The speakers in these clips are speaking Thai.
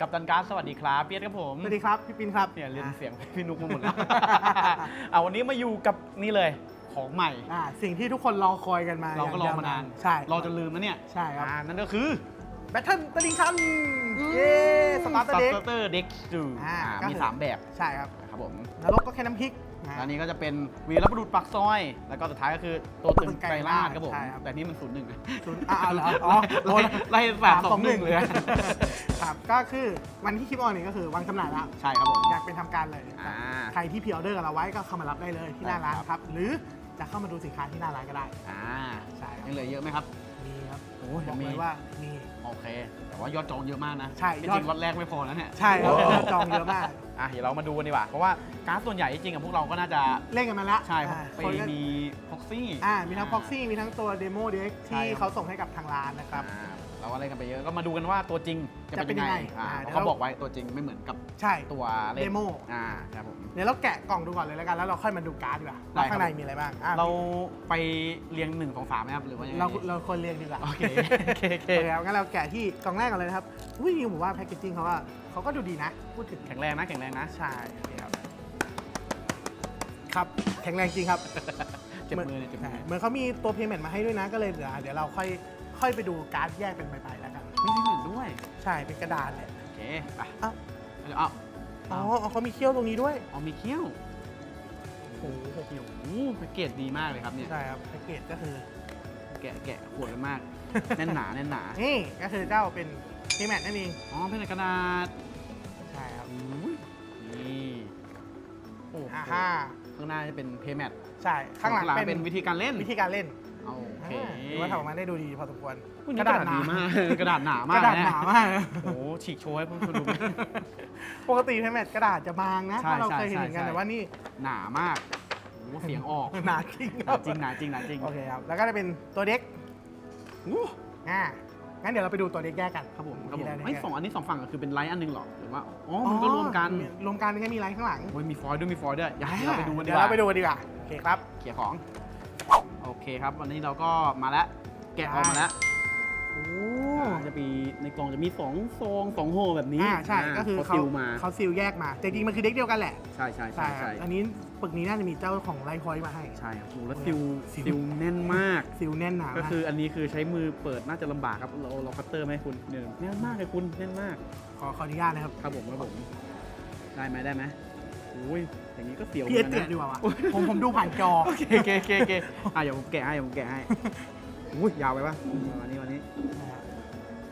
กับตันการดสวัสดีครับเปียกครับผมสวัสดีครับ พี่ปินครับเนี่ยเรียนอะเสียงพี่นุกมาหมดแล้ว เอาวันนี้มาอยู่กับนี่เลยของใหม่ อ่าสิ่งที่ทุกคนรอคอยกันมาเราก็รอมานานใช่รอจนลืมแล้วเนี่ยใช่ครับอ่านั่นก็คือแบทเทิลตลิงชันเย้สตาร์เตอร์เด็กเตอร์เด็กจูอ่าก็มีคือ3แบบใช่ครับนะครับผมนรกก็แค่น้ำพริก นะอันนี้ก็จะเป็นวีรบุรุษปักซอย แล้วก็สุดท้ายก็คือตัวตึงไกรลาดครับผม ใช่ครับ แต่นี่มันศูนย์หนึ่งศูนย์อ่าเหรออ๋อโอ้ไล่ไล่สามสองหนึ่งเลย ครับก็คือวันที่คลิปออนนี่ก็คือวางจำหน่ายแล้วใช่ครับผม อยากเป็นทำการเลยอ่า ใครที่พรีออเดอร์กับเราไว้ก็เข้ามารับได้เลยที่หน้าร้านได้ครับครับ หรือจะเข้ามาดูสินค้าที่หน้าร้านก็ได้ อ่าใช่ครับยังเหลือเยอะไหมครับ มีครับโอ้ยบอกมีเลยว่ามี โอเค แต่ว่ายอดจองเยอะมากนะใช่จยอดริงๆล็อตแรกไม่พอแล้วเนี่ย ใช่ครับยอดจองเยอะมาก อะเดี๋ยวเรามาดูกันดีกว่า เพราะว่าการ์ดส่วนใหญ่จริงๆกับพวกเราก็น่าจะเล่นกันมาแล้วใช่เพราะอ่าไปคนก็มีพ็อกซี่อ่ามีทั้ง Proxy มีทั้งตัวเดโมเด็กใช่ที่ครับเขาส่งให้กับทางร้านนะครับ เราก็เล่นกันไปเยอะก็มาดูกันว่าตัวจริงจะจะเป็เป็นนยังไงยังไงอ่าอ่าเพราะเดี๋ยวเขาบอกไว้ตัวจริงไม่เหมือนกับใช่ตัวเล่นเดโมอ่าครับผมเดี๋ยวเราแกะกล่องดูก่อนเลยแล้วกันแล้วเราค่อยมาดูการ์ดดีกว่าได้ว่าครับข้างในมีอะไรบ้างอะเราไปเรียงหนึ่งสองสามไหมครับหรือว่ายังไงเราดีเราควรเรียงดีกว่าโอเคโอเคโอเคโอเคครับงั้นเราแกะที่กล่องแรกกันเลยนะครับอุ้ยจริงๆผมว่าแพคเกจจิ้งเขาว่าเขาก็ดูดีนะ พูดถึงแข็งแรงนะแข็งแรงนะ ใช่นี่ครับ ครับแข็งแรงจริงครับ เจ็บมือเนี่ยเจ็บมืใช่อเหมือนเขามีตัวเพย์เมนต์มาให้ด้วยนะก็เลยเดี๋ยวเดี๋ยวเราค่อยค่อยไปดูการ์ดแยกเป็นใบๆแล้วกันไม่ได้เหมือนด้วย ใช่เป็นกระดาษเนี่ยโอเคไปเอ้าเดี๋ยวเอาอ๋อเอาเขามีเขี้ยวตรงนี้ด้วยเอามีเขี้ยวโอ้โหโอ้โหแพ็กเกจดีมากเลยครับเนี่ยใช่ครับแพ็กเกจก็คือ แกะแกะขวดกันมากแน่นหนาแน่นหนานี่ก็คือเจ้าเป็นเพย์แมนนั่นเองอ๋อเป็นกระดาษ ใช่ครับอุ้ยนี่โอ้โหอ่าฮ่าข้างหน้าจะเป็นเพย์แมทใช่ข้างหลังเป็เป็นนวิธีการเล่นวิธีการเล่นโอเคอ่าหรือว่าทำออกมาได้ดูดีพอสมควรอุ๊ยนี่กระดาษดีมากกระดาษหนามากกระดาษเยหนามากโอ้โหฉีกโชว์ให้เพื่อนๆดูปกติเพย์แมนกระดาษจะบางนะใช่ถ้าเราใช่เคยเห็นใช่เหมือนกันใช่แต่ว่านี่หนามากโอ้โหเสียงออกหนาจริงหนาจริงหนาจริงหนาจริงโอเคครับแล้วก็จะเป็นตัวเด็กอู้อ่า งั้นเดี๋ยวเราไปดูตัวเด็กแยกกันครับผมครับผมทีละเด็กไม่สองอันนี้สองฝั่งก็คือเป็นไลท์อันหนึงเหรอหรือว่าอ๋อมันก็รวมกันรวมกันก็มีไลน์ข้างหลังโอ้ยมีฟอยล์ด้วยมีฟอยล์ด้วยอยากให้เราไปดูกันดีเดี๋กยวว่าเราไปดูกันดีกว่าโอเคครับ เขียร์ของโอเคครับวันนี้เราก็มาแล้วแกะออกมาแล้ว โอ้อ่า จะมีในกล่องจะมีสองซองสองห่อแบบนี้อ่าใช่ก็คือเขาเขาซิลมาเขาซิลแยกมาแต่จริงๆมันคือเด็กเดียวกันแหละใช่ใช่ใช่ครัใช่บอันนี้ปึกนี้น่าจะมีเจ้าของไลท์พอยต์มาให้ใช่ครับโอ้โหแล้วซิลซิลซิลแน่นมากซิลแน่นหนาก็มากคืออันนี้คือใช้มือเปิดน่าจะลำบากครับเราเราคัตเตอร์ไหมคุณเนี่ยแน่นมากเลยคุณแน่นมาก ขอขออนุญาตนะครับครับผมครับผมได้ไหมได้ไหมโอ้ยอย่างนี้ก็เสียวพี่เอสหมืเตืนอนนะดีกว่าวะผมผมดูผ่านจอโอเคโอเคโอเคโอเคอะเดี๋ยวผมแกะให้เดี๋ยวผมแกะให้อุ้ยยาวไปปะวันนี้วันนี้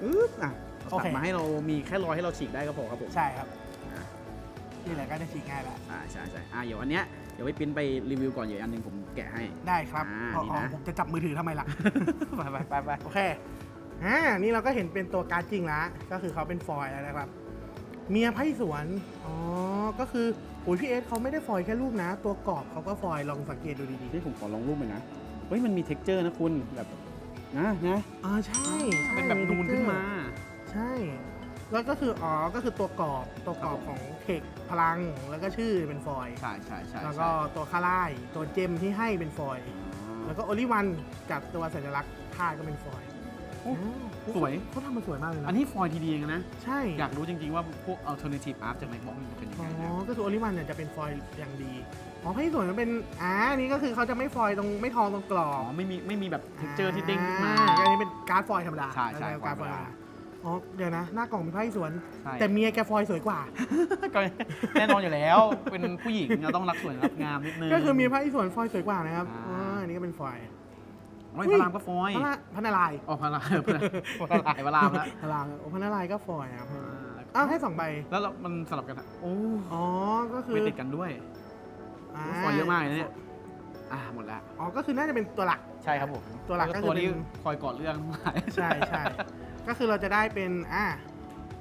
อึ๊บอะโอตัเคดมาให้เรามีแค่รอยให้เราฉีกได้ก็พอครับผมใช่ครับ อะนี่แหละก็จะฉีกง่ายแล้วอ่าใช่ใช่อะเดี๋ยวอันเนี้ยเดี๋ยวไปปริ้นไปรีวิวก่อนเดี๋ยวอันหนึงผมแกะให้ ได้ครับอ่าอ๋อนี่อ๋อนะ ผมจะจับมือถือทำไมล่ะ ไปไปไปไปโอเคอ่านี่เราก็เห็นเป็นตัวการ์ดจริงแล้วก็คือเขาเป็นฟอยล์แล้วนะครับ เมียไพ่สวนอ๋อก็คือโอ้ยพี่เอสเขาไม่ได้ฟอยล์แค่รูปนะ ตัวกรอบเขาก็ฟอยล์ลองสังเกตดูดีนี่ผมขอลองรูปหน่อยนะ เฮ้ยมันมี t e x t อร์นะคุณแบบ นะนะๆอ่าใช่ใช่เป็นแบบนูนขึ้นมา ใช่ แล้วก็คืออ๋อก็คือตัวกรอบตัวกรอบของเทคพลังแล้วก็ชื่อเป็นฟอยล์ใช่ใช่ใช่แล้วก็ตัวค่าไล่ตัวเจมที่ให้เป็นฟอยล์แล้แล้ววก็โอลิวันกับตัวสัญลักษณ์ท่าก็เป็นฟอยล์โอ้อืม สวย เขาทำมาสวยมากเลยนะอันนี้ฟอยล์ทีดีเองนะ ใช่อยากรู้จริงๆว่าพวก alternative art จาก Macbook มันจะเป็นยังอ๋ไงนะอก็คือโอลิวันเนี่ยจะเป็นฟอยล์อย่างดีอ๋อไพ่สวยมันเป็นอ่านี่ก็คือเขาจะไม่ฟอยล์ตรงไม่ทองตรงกรออ๋อบไม่มีไม่มีแบบ texture ที่เด้งขึ้นมาอ่อันนี้เป็นการ์ดฟอยล์ธรรมดาใช่ใช่การ์ดฟอยล์ธรรมฟอยล์ธรรมดาดา อ๋อเดี๋ยวนะ หน้ากล่องมีไพ่สวน ใช่แต่เมียแกฟอยล์สวยกว่า ก็แน่นอนอยู่แล้ว เป็นผู้หญิงเราต้องรักสวยรักงามนิดนึง ก็คือมีไพ่สวนฟอยล์สวยกว่านะครับอ่า อ๋ออันนี้ก็เป็นฟอย ล์โอ้ยอุ้พยลามก็ฟอยล์พระพระนารายณ์อ๋อพลามพลามพลามพลามแล้วพระรามโอ้พระนารายณ์ก็ฟอยล์นะครับอ่าอ้าวให้สองใบแล้วเรามันสลับกันอะโอ้อ๋อก็คือไม่ติดกันด้วยอ่าฟอยล์เยอะมากเลยนะเนี่ยอ่าหมดแล้วอ๋อก็คือน่าจะเป็นตัวหลัก ใช่ครับผมตัวหลักก็คือตัวนี้เป็น คอยกอดเรื่องใช่ใช่ก็คือเราจะได้เป็นอ่า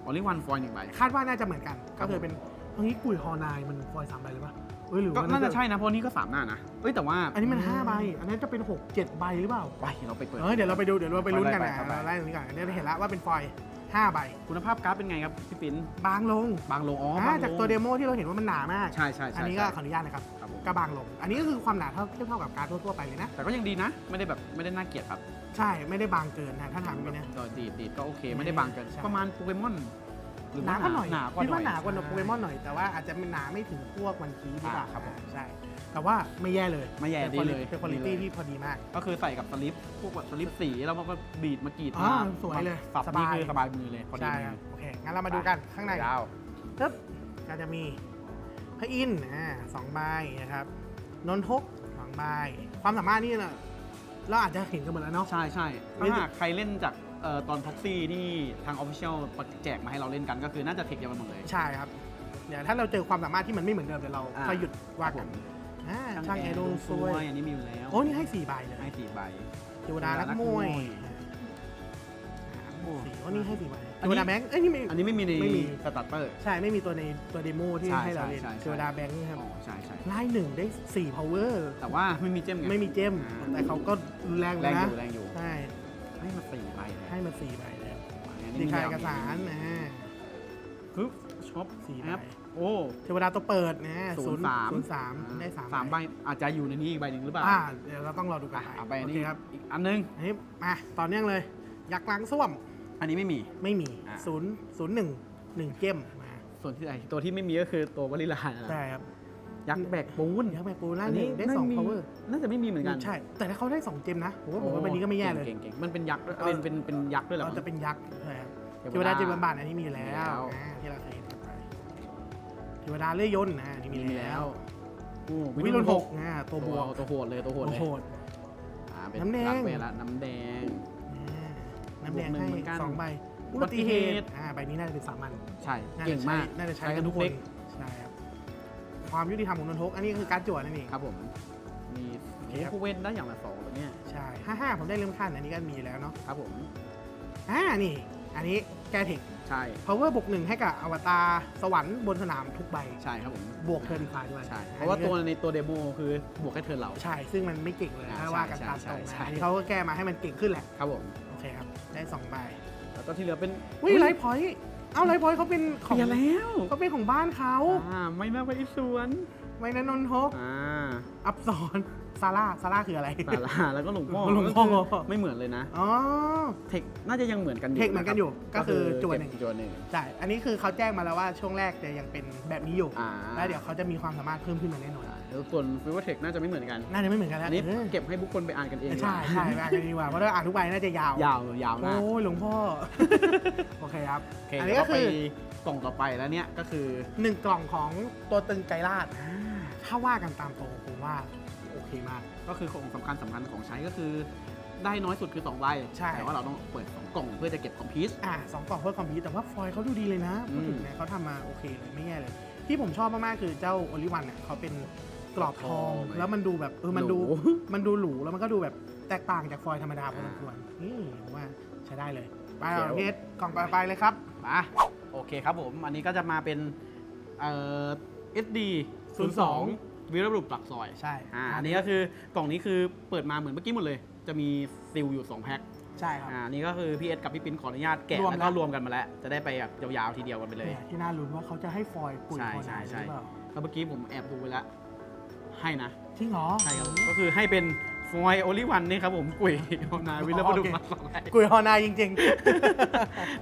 ออลิวันฟอยล์หนึ่งใบ คาดว่าน่าจะเหมือนกัน ครัก็บ คือเป็นตรงนี้กุยฮอนายมันฟอยล์สามใบหรือเปล่าเอ้ยหรือก็ว่าน่าจะใช่นะเพราะนี่ก็สามหน้านะเอ้ยแต่ว่าอันนี้มันห้าใบอันนั้นจะเป็นหกเจ็ดใบหรือเปล่าไปเราไปเปิด เออเดี๋ยวเราไปดูเดี๋ยวเราไปลุ้นกันไปนะไปไป เราไล่ตรงนี้ก่อนอันนี้เราเห็นแล้วว่าเป็นฟอยล์ห้าใบคุณภาพการ์ดเป็นไงครับพี่ปิ้นบางลงบางลงอ๋ออ่าบางลงจากตัวเดโมที่เราเห็นว่ามันหนามาก ใช่ใช่ใช่อันนี้ก็ขออนุญาตนะครับครับผมก็บางลง อันนี้ก็คือความหนาเท่าเทียบเท่ากับการดทั่วๆไปเลยนะ แต่ก็ยังดีนะ ไม่ได้แบบไม่ได้น่าเกลียดครับใช่ไม่ได้บางเกินนะถ้าถามอย่างนี้นะก็ดีดดีดก็โอเคไม่ได้บางเกินใช่ ประมาณโปเกมอนห รือหนาว่ากว่าหน่อยหนากว่าคิดว่าหหน่อยนากว่าโปเกมอนหน่อยแต่ว่าอาจจะไม่หนาไม่ถึงพวกวันพีหรือเปล่าอ่าครับผมใช่แต่ว่าไม่แย่เลยไม่แย่เป็นดีเลยเป็นคุณดีภาพเลยที่พอดีมาก ก็คือใส่กับสลิปพวกแบบสลิปสีแล้วมันก็บีดมากรีดอ๋อมาสวยเลยสับสบายนี่คือสบายมือเลยพอดีใช่มือครับโอเคงั้นเรามาดูกันข้างในยาวปึ๊บก็จะมีพระอินทร์อ่าสองใบนะครับนนทกสองใบความสามารถนี่นะเราอาจจะเห็นกันหมดแล้วเนาะ ใช่ใช่ไม่ถ้าหากใครเล่นจาก เอ่อตอนท็อกซี่ที่ทางออฟฟิเชียลแจกมาให้เราเล่นกันก็คือน่าจะเทคเดียวกันหมดเลย ใช่ครับเดี๋ยวถ้าเราเจอความสามารถที่มันไม่เหมือนเดิมเดี๋ยวเราอ่า ค่อยหยุดว่ากันอ่าช่างแอร์โดนซวย อันนี้มีอยู่แล้วโอ้นี่ให้สี่ใบเลยให้สี่ใบ เทวดานักมวยโอ้สี่โอ้นี่ให้สี่ใบอัเทนนี้ วดาแบงค์เอ้ยนี่ไม่ อันนี้ไม่มีในไม่มี สตาร์เตอร์ ใช่ ไม่มีตัวในตัวเดโมที่ใช่ให้เราเล่นใช่ใช่ เทวดาแบงค์นี่ครับอ๋อใช่ใช่ไล่หนึ่งได้สี่ power แต่ว่าไม่มีเจมไง ไม่มีเจม อ่า แต่เขาก็รุนแรงเลแรยงอนะยู่แรงอยู่ ใช่ ให้มาสี่ใบเลยให้มาสี่ใบเลยอันดีนี้คายมีเอกสารนะฮะปึ๊บช็อปสี่แอใบปโอ้ เทวดาตัวเปิดนะศูนย์สาม ศูนย์สามได้สามสามใบอาจจะอยู่ในนี้อีกใบหนึ่งหรือเปล่าอ่าเดี๋ยวเราต้องรอดูกันอะเอาไปอันโอนี้เคครับอีกอันนึง อันนี้มาต่อเนื่องเลย ยักษ์ล้างส้วมอันนี้ไม่มี ไม่มีอะ ศูนย์ศูนย์หนึ่งหนึ่งเจมมาส่วนที่ไอตัวที่ไม่มีก็คือตัววลิลานั่นแหละใช่ครับ ยักษ์แบกปูนยักษ์แบกปูล่าหนึ่งได้สองน่ามี power น่าจะไม่มีเหมือนกันใช่ แต่ถ้าเขาได้สองเจมนะผมว่าผมว่าใบนี้ก็ไม่แย่เลยเก่งๆเก่งๆมันเป็นยักษ์ด้วยเอาเป็นเป็นเป็นยักษ์ด้วยเหรอเราจะเป็นยักษ์ใช่ครับเทเทวดาเจ็ดบาทอันนี้มีอยู่แล้มีแล้ววอ่าที่เราเคยเห็นกันไปเทวดาเลื่อยยนต์นะอันนี้มีมีแล้แล้ววโอ้วิรุณหกนะตัวบวกตัวโหดเลยตัวโหดตัวเลยโหดอ่าเป็นน้ำแดงรักเวลาน้ำแดงอ่าน้ำแดงบวกหนึ่งให้เหมือนกันสองใบอุอุบับัติติเหเหตุตุอ่าใบนี้น่าจะเป็นสามัญใช่น่าเก่จะงใช้มาก น่าจะใช้ใช้กักันนทุทุกกคเด็นกใช่ครับ ความยุติธรรมของนนทก อันนี้คือการจั่วนั่นเอง ครับผม มีโอเคโอ้ครับผู้เว้นได้อย่างละสองแล้วเนี่ยใช่ห้าห้าผมได้เริ่มขั้นอันนี้ก็มีแล้วเนาะ ครับผม อ่า นี่ อันนี้แก้เทค ใช่ power บวกหนึ่งให้กับอวตารสวรรค์บนสนามทุกใบ ใช่ครับผม บวกเทิร์นคลายด้วยใช่ เพราะว่าตัวในตัวเดโมคือบวกแค่เทิร์นเรา ใช่ ซึ่งมันไม่เก่งเลยอ่าถ้าว่ากันใช่ตามใช่ตรงใช่นะอันนี้เขาก็แก้มาให้มันเก่งขึ้นแหละ ครับผม โอเคครับ ได้สองใบ แล้วก็ที่เหลือเป็น อุ้ยไลท์พอยต์ เอ้าไลท์พอยต์เขาเป็นขเปองลี่ยนแล้วเขาเป็นของบ้านเขาอ่าไม่น่าไปอีสวน ไว้นั้นนนทกอ่าอับสอน ซาร่าซาร่าคืออะไรสาราแล้วก็หลวงพ่อหลวงพ่อ ก็คือไม่เหมือนเลยนะ อ๋อ เทคน่าจะยังเหมือนกันอยู่เทคเหมือนกันอยู่ะก็รับคือก็จั่วหนึ่งเก็บจัวหนึ่ง ใช่ อันนี้คือเขาแจ้งมาแล้วว่าช่วงแรกจะยังเป็นแบบนี้อยู่ อ่า แล้วเดี๋ยวเขาจะมีความสามารถเพิ่มขึ้นมาแน่นอน แล้วส่วนฟิวเทคน่าจะไม่เหมือนกัน น่าจะไม่เหมือนกันแล้วอันนี้เออเก็บให้บุคคลไปอ่านกันเองดีกใช่ว่าใช่ไปอ่านกันดีกว่า เพราะถ้าอ่านทุกใบน่าจะยาว ยาวยาวมากโอ้ยหลวงพ่อ โอเคครับ โอเคอันแล้นี้วก็ก็ไปคือกล่องต่อไปแล้วเนี่ยก็คือหนึ่งกล่องของตัวตึงไกรลาด ถ้าว่ากันตามตรงผมว่า โอเคมาก ก็คือของสำคัญสำคัญของใช้ก็คือ ได้น้อยสุดคือ2ใบใช่ แต่ว่าเราต้องเปิดสองกล่องเพื่อจะเก็บคอมพิวส์ อะสองกล่องเพื่อคอมพิวแต่ว่าฟอยล์เขาดูดีเลยนะพูดถึงอืมเนี่ยเขาทำมาโอเคเลยไม่แย่เลย ที่ผมชอบมากๆคือเจ้าโอลิวันเนี่ยเขาเป็นกรอบทองแล้วมันดูแบบเออมันดูโอ้โหมันดูหรูแล้วมันก็ดูแบบแตกต่างจากฟอยล์ธรรมดาพอสมควรนี่ผมว่าใช้ได้เลย ไปเดี๋ยวเอาเพชรกล่องต่อไปเลยครับมาโอเคครับผม อันนี้ก็จะมาเป็นเอ่อ SD 02 วิรบุรุษปลักซอยใช่อ่าอันนี้ก็คือกล่องนี้คือเปิดมาเหมือนเมื่อกี้หมดเลย จะมีซิลอยู่2แพ็คใช่ครับ อ่านี่ก็คือพี่เอสกับพี่ปินขออนุญาตแกะรวมแล้วก็นะรวมกันมาแล้ว จะได้ไปแบบยาวๆทีเดียวกันไปเลย เนี่ยที่น่าลุ้นว่าเขาจะให้ฟอยล์ปุ๋ยใช่พอใช่นาใช่หรือเปล่าแล้วเมื่อกี้ผมแอบดูไปแล้วให้นะ จริงเหรอ ใช่ครับก็คือให้เป็น ฟอยโอลิวันนี่ครับผมกุยโอนาวิลเลอร์บุรุษโอเคปลักซอยกุยฮอนาจริง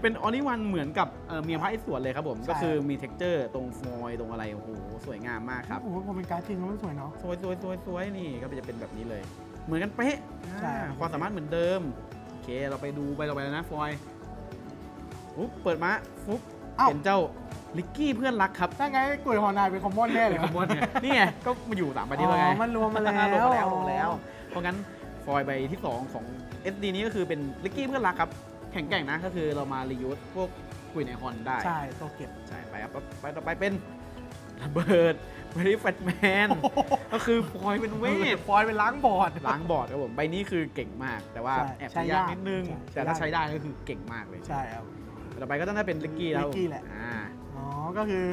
เป็นออนิวันเหมือนกับเอ่อเมียพระไอ้สวนเลยครับผม ใช่ ก็คือมีเท็กเจอร์ตรงฟอยตรงอะไร โอ้โห สวยงามมากๆครับ โอ้โหผมเป็นการดจริงแล้วมันสวยเนาะ สวยสวยสวยสวยนี่ก็จะเป็นแบบนี้เลย เหมือนกันเป๊ะใช่ อ่าความสามารถเหมือนเดิม โอเค เราไปดูไปต่อไปแล้วนะฟอยปุ๊บเปิดมาปุ๊บเอ้าเป็นเจ้าลิกกี้เพื่อนรักครับถ้าไงกุยฮอนาเป็นคอมมอนแน่เลยขบวนเนี่ยนี่ไงก็มาอยู่สามใบนี้แล้วไง อ๋อมันรวมมาแล้ว รวมมาแล้วรวมมาแล้ว เพราะงั้นฟอยใบที่ 2 ของ SD นี้ก็คือเป็นลิกกี้เพื่อนรักครับ แข็งแกร่งนะก็คือเรามารียูสพวกกุยในฮอนได้ ใช่ตัวเก็บ ใช่ไปครับไปต่อไปเป็นระเบิดเวรี่แฟตแมนก็คือฟอยเป็นเวทฟอยล์เป็นล้างบอร์ดล้างบอร์ดครับผมใบนี้คือเก่งมาก แต่ว่าใช่แอบใช้ใช้ยากยากนิดนึงใช่แต่ถ้าใช้ใช้ยากได้ก็คือเก่งมากเลยใช่ครับต่อไปก็ต้องได้เป็นลิกกี้แล้วลิกกี้แหละอ่าอ๋อก็คือ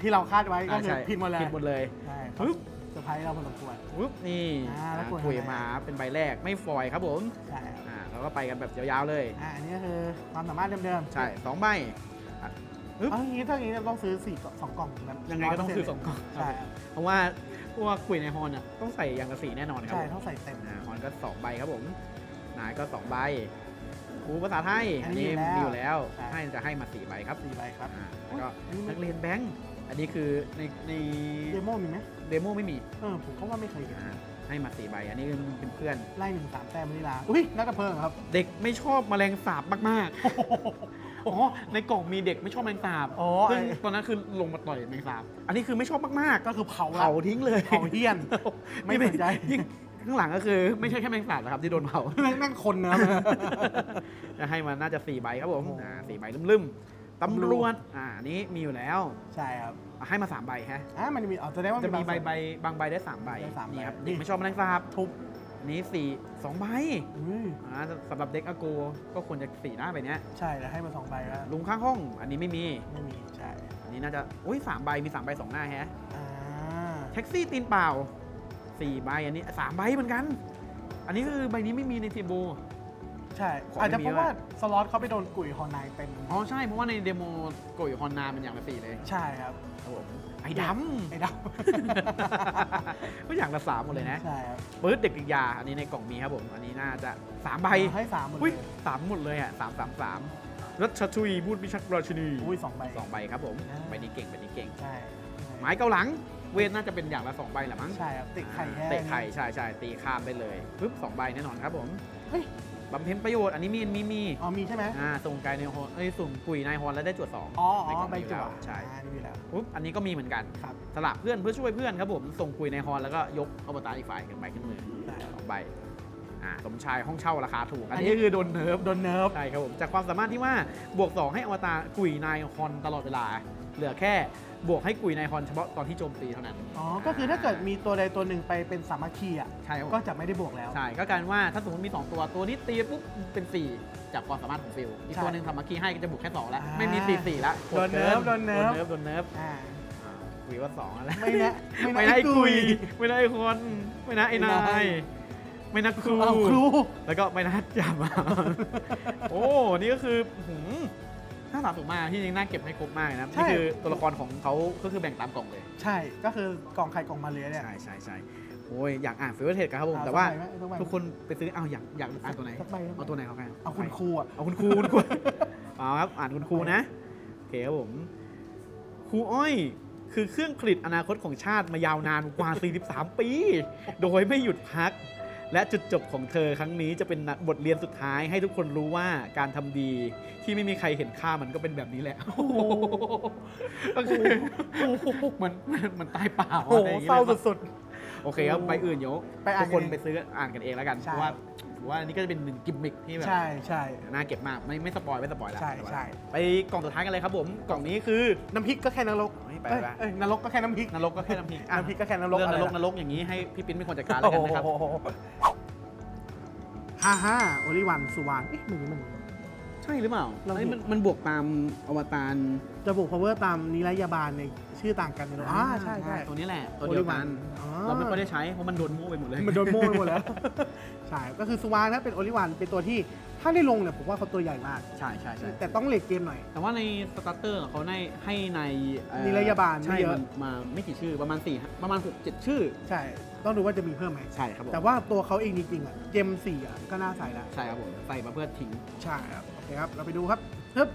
ที่เราคาดไว้ก็คือใช่ผิดหมดเลยผิดหมดเลยใช่ปึ๊บ เซอร์ไพรส์เราพอสมควร ปุ๊บนี่อ่าแล้วกดคุยทำไม มาเป็นใบแรกไม่ฟอยครับผมใช่ครับอ่าเราก็ไปกันแบบยาวๆเลย อ่าอันนี้ก็คือความสามารถเดิมๆใช่สองใบ ปึ๊บ เอาอย่างนี้ถ้าอย่างนี้เราต้องซื้อสี่กล่องสองกล่องแบบยังไงก็ต้องซื้อสองกล่องใช่เพราะว่าพวกคุยในฮอนอะต้องใส่ยางกระสีแน่นอนครับใช่ผมต้องใส่เต็ม อ่าฮอนก็สองใบครับผมนายก็สองใบครูภาษาไทยอัอันนนี้นี้มีมีออยู่ยู่แล้แล้ววใช่ ให้จะให้มาสี่ใบครับสี่ใบครับ อ่าแล้วก็อันนี้มัน นักเรียนแบงค์อันนี้คือในใน เดโมมีไหม เดโมไม่มีเออผมก็ว่าไม่เคยเห็นอ่าให้มาสี่ใบ อันนี้เป็นเพื่อน ไล่หนึ่งสามแต้มวานิลาอุ้ยนักกระเพลิงครับ เด็กไม่ชอบแมลงสาบมากๆ อ๋อ ในกล่องมีเด็กไม่ชอบแมลงสาบอ๋อซึ่งไอ้ ตอนนั้นคือลงมาต่อยแมลงสาบ อันนี้คือไม่ชอบมากก็คือเผาๆละเผาทิ้งเลยเผาเฮี้ยน ไม่สนใจ ยิ่งข้างหลังก็คือไม่ใช่แค่แมลงสาบนะครับที่โดนเผา แม่งแม่งคนนะจะให้มันน่าจะ4ใบครับผมโอ้โหอ่าสี่ใบลืมๆตำรวจอ่าอันนี้มีอยู่แล้ว ใช่ครับอะ ให้มา3ใบฮะอะมันมีอ๋อแสดงว่าจะมีใบางใบบางใบได้3ใบได้สามใบ นี่ครับนี่เด็กไม่ชอบแมลงสาบทุบอันนี้สี่สองใบอุ้ยอ่าสำหรับเด็กอาโกก็ควรจะสี่หน้าใบเนี้ยใช่แล้วให้มาสองใบแล้วลุงข้างห้อง อันนี้ไม่มี ไม่มีใช่อันนี้น่าจะอุ้ยสามใบมีสามใบสองหน้าแฮะอ่าแท็กซี่ตีนเปล่าสี่ใบอันนี้สามใบเหมือนกัน อันนี้คือใบนี้ไม่มีในทีมโบ ใช่ ของอาจจะไม่มีเพราะว่าสล็อตเขาไปโดนกุยฮอนไนเต็มอ๋อใช่ เพราะว่าในเดโมโกยฮอนนาเป็นอย่างละสี่เลยใช่ครับ ครับผมไอ้ดำไอ้ดก็อย่างละสามหมดเลยนะำ ใช่ครับปื๊ดเด็กกิยา อันนี้ในกล่องมีครับผม อันนี้น่าจะสามใบให้สามหมดเลอุ้ยยสามหมดเลยอะสามสามสามรัชชุยพูดพิชักราชินีอุ้ยสองใบ สองใบครับผมอ่า ใบนี้เก่งใบนี้เก่ง ใช่ไม้เกาหลัง เวทน่าจะเป็นอย่างละสองใบแหละมั้งใช่ครับติดไข่แค่เตะไข่ใช่ใช่ตีข้ามได้เลยปึ๊บสองใบแน่นอนครับผม เฮ้ย บำเพ็ญประโยชน์อันนี้มีมีมีอ๋อมีใช่ไหมอ่าส่งไกลในฮอนเอ้ยส่งกุยนายฮอนแล้วได้จวดสองอ๋อในอ๋กล่อองใบมีอยู่จั่วแล้วใช่อ่านี่มีแล้วปุ๊บอันนี้ก็มีเหมือนกันครับสลับเพื่อนเพื่อช่วยเพื่อนครับผมส่งกุยนายฮอนแล้วก็ยกอวตารอีกฝ่ายขึ้นไปขึ้นมือใช่ครับสองใบอ่าสมชายห้องเช่าราคาถูก อันอันนี้นี้คือโดนเนิร์ฟโดนเนิร์ฟใช่ครับผมจากความสามารถที่ว่าบวก 2 ให้อวตารกุยนายฮอนตลอดเวลา เหลือแค่บวกให้กุยนายฮอนเฉพาะตอนที่โจมตีเท่านั้น อ๋อ ก็คือถ้าเกิดมีตัวใดตัวหนึ่งไปเป็นสามัคคีอะ ใช่ครับผม ก็จะไม่ได้บวกแล้ว ใช่ก็กลารว่าถ้าสมมติมี 2 ตัวตัวนี้ตีปุ๊บเป็น 4 จากความสามารถของฟิลอีกใช่ตัวหนึ่งทำมาคีให้ก็จะบวกแค่ 2 แล้ว อ่าไม่มี 4 4 แล้วโดนเนิร์ฟกิโดนเนิร์ฟ โดนเนิร์ฟโดนเนิร์ฟอ่า อ่ากุยว่า2แล้วไม่นะไม่นะไอ้กุย ไม่นะไอ้คนไม่นะไอ้นายไม่นะครูเอาครู แล้วก็ไม่น่าจับมาโอ้ นี่ก็คือหืมน่าสะสมมากที่จริงน่าเก็บให้ครบมากเลยนะใช่ นี่คือตัวละครของเขาก็คือแบ่งตามกล่องเลย ใช่ก็คือกล่องไข่กล่องมาเลยเนี่ยใช่ใช่ใช่โอ้ยอยากอ่านฟิวเทสกันครับผมเอแต่ว่าสักใบไหมสัใบไหมทุกคนไปซื้อเอาอยากอยากอ่านตัวไหน สักใบสักใบเอาตัวไหนเขากันเอาคุณครูอะ เอาคุณครูคุณครูเอาครับอ่านคุณครูนะโอเคครับผมครูอ้อย คือเครื่องผลิตอนาคตของชาติมายาวนานกว่า 43 ปี โดยไม่หยุดพัก และจุดจบของเธอครั้งนี้จะเป็นบทเรียนสุดท้ายให้ทุกคนรู้ว่าการทำดีที่ไม่มีใครเห็นค่ามันก็เป็นแบบนี้แหละโอ้โหก็คือเหมือนเหมันตายเปล่าโอ้โหอะไรอย่างงี้เศร้าลยสุดโอเคครับใบอื่นเดี๋ยวไปอ่านทุกคนกันเองไปซื้ออ่านกันเองแล้วกันใช่เพราะว่า ผมว่าอันนี้ก็จะเป็นหนึ่งกิมมิคที่ๆแบบใช่ใช่ น่าเก็บมากไม่ไม่สปอยไม่สปอยแล้วใช่ใช่ไปกล่องสุดท้ายกันเลยครับผมกล่องนี้คือน้ำพริกก็แค่นรกเฮ้ยไปเอ้ยไปเอ้ยนรกก็แค่น้ำพริกนรกก็แค่น้ำพริกอะน้ำพริกก็แค่นรกเรื่องอะไรนรกล่ะนรกอย่างนี้ให้พี่ปิ้นเป็นคนจัดการแล้วกันนะครับโอ้โหฮ่าฮ่าโอลิวันสุวรรณเอ๊ะมันมันใช่หรือเปล่าเราเฮ้ยมันมันบวกตามอวตารจะบุก power ตามนิรยาบาลในชื่อต่างกันเลยอ่าใช่ใช่ ตัวนี้แหละตัวเดียวกันอ๋อเราไม่ค่อยได้ใช้เพราะมันโดนมั่วไปหมดเลย มันโดนโม่ไปหมดแล้ว ใช่ ก็คือสุวรรณนะเป็นโอลิวันเป็นตัวที่ถ้าได้ลงเนี่ยผมว่าเขาตัวใหญ่มาก ใช่ใช่ใช่แต่ต้องเลดเกมหน่อย แต่ว่าในสตาร์เตอร์เขาได้ให้ในเอ่อนิรยาบาลใช่ไม่เยอะ มันมาไม่กี่ชื่อประมาณสี่ประมาณหกเจ็ดชื่อ ใช่ ต้องดูว่าจะมีเพิ่มไหม ใช่ครับผมแต่ว่าตัวเขาเองจริงๆอะ เจมสี่อะก็น่าใส่แล้วใช่ครับผมใส่มาเพื่อทิ้ง ใช่ครับโอ เคครับ เราไปดูครับฮึบ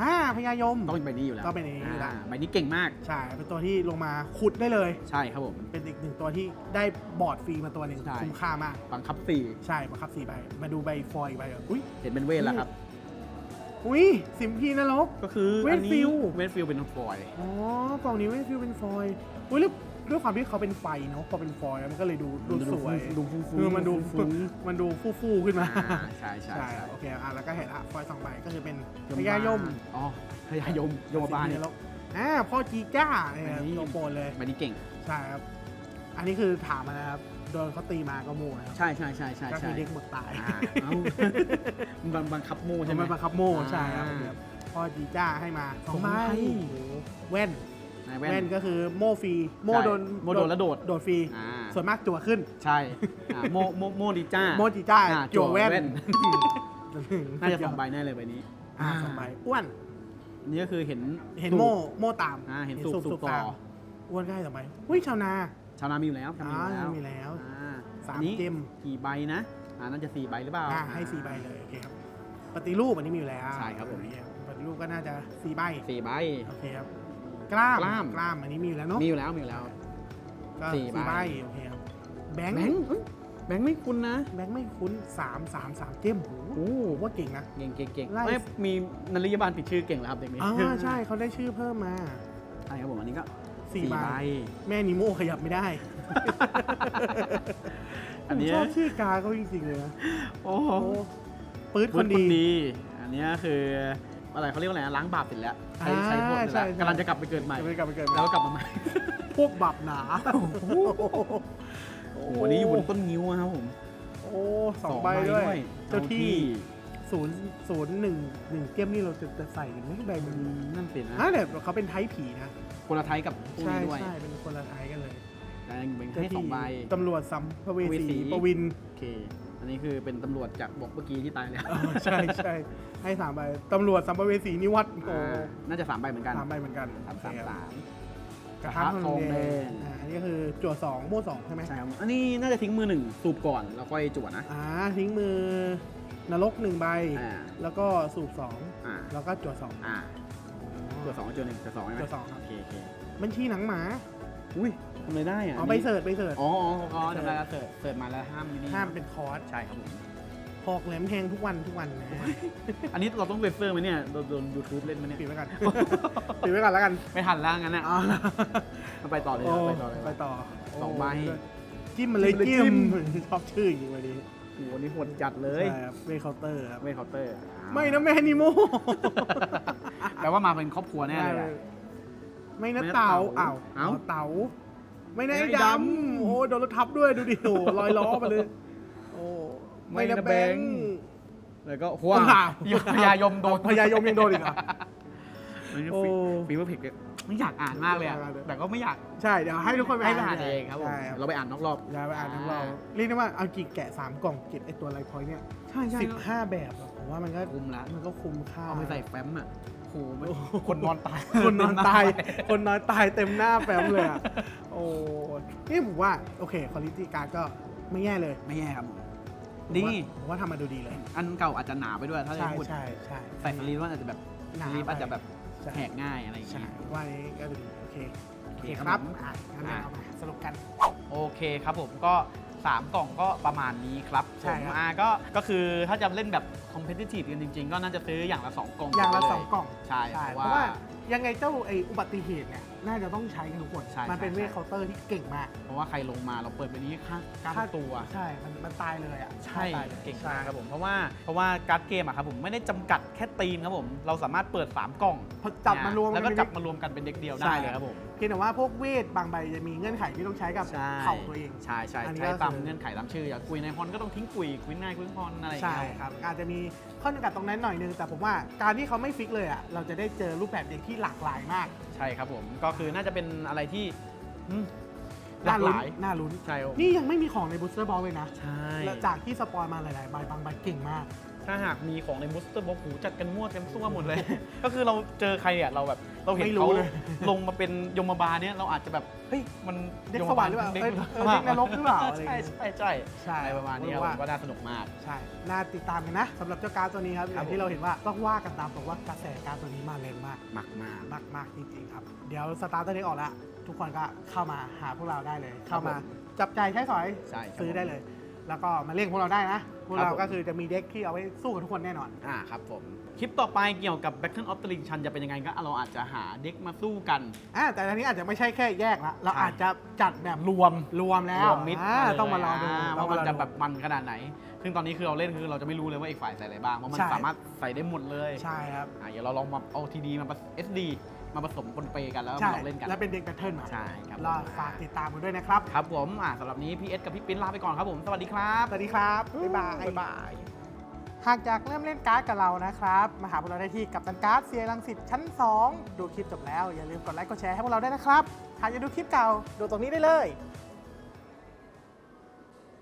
ห้าพญายม ต้องเป็นใบนี้อยู่แล้วต้องเป็นใบนี้อยู่แล้ว อ่าใบนี้เก่งมาก ใช่ เป็นตัวที่ลงมาขุดได้เลย ใช่ครับผม เป็นอีกหนึ่งตัวที่ได้บอร์ดฟรีมาตัวหนึ่งใช่ คุ้มค่ามาก บังคับสี่ใช่มาครับสี่ใบ มาดูใบฟอยล์อีกใบอะอุ้ย เห็นเป็นเวทแล้วครับ อุ้ย สิมพีนรก ก็คือเวทอันนี้ฟิลเวทฟิลเป็นฟอยล์อ๋อกล่องนี้ไม่ฟิลเป็นฟอยล์อุ้ยแล้ว ด้วยความที่เขาเป็นไฟเนาะพอเป็นฟอยล์แล้วมันก็เลยดูดูสวยดูฟูฟูเออมันดูฟูมันดูฟู่ๆขึ้นมาอ่าใช่ใช่ใช่ใช่โอเคอะแล้วก็เห็นละฟอยล์สองใบก็คือเป็นพพญายมอ๋อพญายมยมบาลสิเนี่ยมพีนรกอ่าพ่อจีจ้าเนี่ยอันนี้ตัวโปรดเลยใบนี้เก่งใช่ครับอันนี้คือถามมานะครับโดนเขาตีมาก็โม่นะครับใช่ใช่ใช่ใช่ก็ใช่คือเด็กหมดตายอ่าเอ้ามันบังบังคับโม่ใช่ใช่ไหไหมมบังคับโม่อ่าใช่ครับพ่อจีจ้าให้มาสองใบสองใบโอ้โหแว่นนาย แว่แว่นนก็คือโม่ฟรีโม่ใช่โดนโม่โดนแล้วโดดโดดฟรีอ่าส่วนมากจั่วขึ้น ใช่อ่าโมโมโมดิจ้าโม่จีจ้าอ่าจั่วแว่นจั่วแว่นน่าจะสองใบแน่เลยใบนี้อ่าสองใบอ้วนนี่ก็คือเห็นเห็นสูบโม่โม่ตามอ่าเห็นสูบสูบต่อตามอ้วนก็ให้สองใบอุ้ยชาวนา ชาวนามีอยู่แล้วชาวนาอ่ามีอยู่แล้วมีแล้วอ่าสามอันนี้เกมกี่ใบนะอ่าน่าจะสี่ใบหรือเปล่าอ่าให้สี่ใบเลยโอเคครับปฏิรูปอันนี้มีอยู่แล้วใช่ครับผมปฏิรูปก็น่าจะสี่ใบสี่ใบโอเคครับ กล้ามกล้าม กล้ามอันนี้มีอยู่แล้วเนาะมีอยู่แล้วมีอยู่แล้ว ก็สี่สี่ใบ ใบโอเคครับแบงค์แบงค์เอ้ยแบงค์ไม่คุ้นนะแบงค์ไม่คุ้นสามสามสามเจมโหโอ้ผมว่าเก่งนะ เก่งเก่งเก่งไล่ ไม่มีนริยบาลติดชื่อเก่งแล้วครับเด็กนี้อ่าใช่เขาได้ชื่อเพิ่มมาใช่ครับผมอันนี้ก็สี่ใบแม่นิโมขยับไม่ได้อันเนี้ผมยชอบชื่อกาเขาจริงๆเลยนะโอ้โหโอ้ปื๊ดคคนนดี ดี อันเนี้ยคือ อะไรเขาเรียกว่าอะไรนะล้างบาปเสร็จแล้วใช้อ่าใช้โทษเสร็จใช่แล้วใช่ กำลังจะกลับไปเกิดใหม่ จะไปกลับไปเกิดแล้วก็กลับมาใหม่ พวกบับหนา โอ้โหอันนี้อยู่บนต้นงิ้วอะครับผมโอ้สองใบด้วย เจ้าที่เศูนย์ศูนย์หนึ่งหนึ่งเกมนี่เราจะจะใส่กันไหมใบจ้ามันที่นั่นสินะอ่าแต่เขาเป็นไทป์ผีนะ คนละไทยกับพวกใช่นี้ด้วยใช่เป็นคนละไทป์กันเลยแต่เป็นให้สองใบ ตำรวจสัมภเวภเวสีสี ประวิน โอเคอั นนี้คือเป็นตำรวจจากบอกเมื่อกี้ที่ตายแล้วเออใช่ใช่ให้สามใบตำรวจสัมภเวสีนิวัตโอ้อ่าน่าจะสามใบเหมือนกันสามใบเหมือนกันสามสามสาม กระทะกระทะททอองงแดแดงงอ่าอันนี้ก็คือจั่วสองโม่สองใช่ไหมใช่ครับอันนี้น่าจะทิ้งมือหนึ่งสูบก่อนแล้วค่อยจวดนะ อ่าทิ้งมือนรกหนึ่งใบ อ่า แล้วก็สูบสองอ่า แล้วก็จั่วสองอ่าจวดสองกับจวดหนึ่งจวดสองใช่ไหมจั่วสองครับ โอเคโอเคบัญชีหนังหมา อุ้ย ทำอะไรได้อะอ๋อไปเสิร์ชไปเสิร์ชอ๋ออ๋ออ๋อจำได้แล้วเสิร์ชเสิร์ชมาแล้วห้ามนี่ห้ามเป็นคอร์สใช่ครับผมหอกแหลมแทงทุกวันทุกวันนะอันนี้เราต้องเซ็นเซอร์ไหมเนี่ยโดนโดนยูทูบเล่นไหมเนี่ยปิดไว้ก่อนปิดไว้ก่อนแล้วกันไม่ทันแล้วงั้นน่ะอ๋อเอาไปต่อเลยโอ้นะไปต่อเลยไปต่อสองใบโจิ้มมันเลยจิ้จิ้มมเลยจิ้มชอบชื่ออย่างนี้วันนี้โอ้โหอันนี้โหดจัดเลยใช่ครับเวเคาน์เตอร์ครับเวทเคาน์เตอร์ ไม่นะแม่นิโมแปลว่ามาเป็นครอบครัวแน่เลยอะไม่นะไม่นะเต่าเต่าอ้าวเอ้าเต่า ไม่นะไม่ไอ้นะดดำำโอ้โดนรถทับด้วยดูดิโอ้ลอยล้อมาเลย โอ้ไม่ไม่นะนะแบแบงงค์ค์แล้วก็หัวว้าวพญายมโดนพญายมยังโดนอีกเหรออันนี้โอ้ฟีเวอร์เพกไม่อยากอ่านมากเลยอะไม่อยากอ่านเลยแต่ก็ไม่อยาก ใช่ เดี๋ยวให้ทุกคนไปให้ไปอ่านเองครับผมใช่ครับเราไปอ่านนอกรอบย้ายไปอ่านทั้งเราเรียกได้ว่าเอาจริงแกะสามกล่องเก็บไอตัวไลท์พอยต์เนี่ยใช่ใช่สิบห้าแบบอะผมว่ามันก็คุ้มละมันก็คุ้มค่าเอาไปใส่แฟ้มอะโอ้โหมันโอ้โหคนนอนตาย คนนอนตาย คนนอนตายเต็มหน้าแฟ้มเลยอะโอ้นี่ผมว่า โอเคคุณภาพการก็ไม่แย่เลยไม่แย่ครับผมผมดีว่าผมว่าทำมาดูดีเลย อันเก่าอาจจะหนาไปด้วยถ้าจะใช่พูดใช่ใช่ใส่สลีปว่าอาจจะแบบหนาสลีปอาจจะแบบใช่แหกง่ายอะไรอย่างใช่เงี้ยว่านี้ก็ดูดีโอเคโอโอเคเคคครัรับบอะงั้นอะเอามาสรุปกันโอเคครับผมก็ 3 กล่องก็ประมาณนี้ครับใช่ผมครับอ่าก็ก็คือถ้าจะเล่นแบบคอมเพ t i ทีฟกันจริง ๆ ก็น่าจะซื้ออย่างละ 2 กล่องอย่างละไปเสองกล่องใช่ใช่เพเพราะราะว่าว่ายังไงเจ้าไออุบัติเหตุเนี่ยน่าจะต้องใช้กันทุกคนใช่มันเป็นใช่ เวทเคาน์เตอร์ที่เก่งมาก เพราะว่าใครลงมาเราเปิดไปนี้ข้างกล้ามค่าตัว ใช่ มันมันตายเลยอะใช่ตายลยเก่งมากครับผมเพราะว่าเพราะว่าการ์ดเกมอะครับผมไม่ได้จำกัดแค่ตีนครับผม เราสามารถเปิด 3 กล่องพอจับมารวมแล้วก็นจับมารวมกันเป็นเด็กเดียวได้เลยครับผมเพียงแต่ว่าพวกเวทบางใบจะมีเงื่อนไขที่ต้องใช้กับใช่เข่าตัวเอง ใช่ใช่อันนี้ใช้ก็ตามคือ เงื่อนไขตามชื่ออย่างกุยในฮอนก็ต้องทิ้งกุยกุยง่ายกุยฮอนอะไรอย่างใช่เงี้ย ครับอาจจะมีข้อจำกัดตรงนั้นหน่อยนึงแต่ผมว่าการที่เขาไม่ฟิกเลยอะเราจะได้เจอรูปแบบเด็กที่หลากหลายมาก ใช่ครับผมก็คือน่าจะเป็นอะไรที่อืมหน่าลากหลุ้นลายน่าลุ้น ใช่ครับนี่ยังไม่มีของในบูสเตอร์บอลเลยนะ ใช่ และจากที่สปอยมาหลาย ๆ ใบบางใบเก่งมาก ถ้าหากมีของในบูสเตอร์บ็อกหูจัดกันมั่วกันซั่วหมดเลย ก็คือเราเจอใครอะเราแบบเราเห็นไม่รู้เขาเลย ลงมาเป็นยมบาลเนี่ยเราอาจจะแบบเฮ้ยมันเด็กยมสวรบารลค์หรือเปล่าเด็กเอ้ยเออเด็กนรกหรือเปล่าอะไรอย่างใช่เงี้ย ใช่ใช่ใช่อะไรประมาณนี้ครับว่า ผมก็น่าสนุกมาก ใช่ น่าติดตามกันนะสำหรับเจ้าการ์ดตัวนี้ครับอครับ ย่างที่เราเห็นว่าต้องว่ากันตามบอกว่ากระแสการ์ดตัวนี้มาแรงมากมากมาก มากมากจริงๆครับ เดี๋ยวสตาร์เตอร์เด็กออกแล้วทุกคนก็เข้ามาหาพวกเราได้เลย เข้ามาจับใจายใช้สอยใช่ครับ ซื้อได้เลย แล้วก็มาเล่นพวกเราได้นะ พวกครับเราผมก็คือจะมีเด็กที่เอาไว้สู้กับทุกคนแน่นอน อ่าครับผม คลิปต่อไปเกี่ยวกับ Battle of the Ring ชันจะเป็นยังไงก็เราอาจจะหาเด็กมาสู้กัน อ่าแต่อันนี้อาจจะไม่ใช่แค่แยกละเราใช่อาจจะจัดแบบรวมรวมแล้วรวมมิดอ่าเลยต้องมารอดูว่ามันต้องรอจะแบบมันขนาดไหน ซึ่งตอนนี้คือเราเล่นคือเราจะไม่รู้เลยว่าอีกฝ่ายใส่อะไรบ้างเพราะมันใช่สามารถใส่ได้หมดเลยใช่ครับอะเดี๋ยวเราลองมาเอาทีดีมาผส SD มาผสมปนเปกันแล้วใช่มาลองเล่นกัน แล้วเป็นเด็กแบทเทิลมาใช่ครับรอฝากติดตามกันด้วยนะครับ ครับผมอะสำหรับนี้พี่เอสกับพี่ปิ้นลาไปก่อนครับผม สวัสดีครับ สวัสดีครับ บ๊ายบาย บ๊ายบาย หากอยากเริ่มเล่นการ์ดกับเรานะครับ มาหาพวกเราได้ที่กับตันการ์ดเซียรังสิตชั้น 2 ดูคลิปจบแล้วอย่าลืมกดไลค์กดแชร์ให้พวกเราด้วยนะครับหากอยากดูคลิปเก่าดูตรงนี้ได้เลย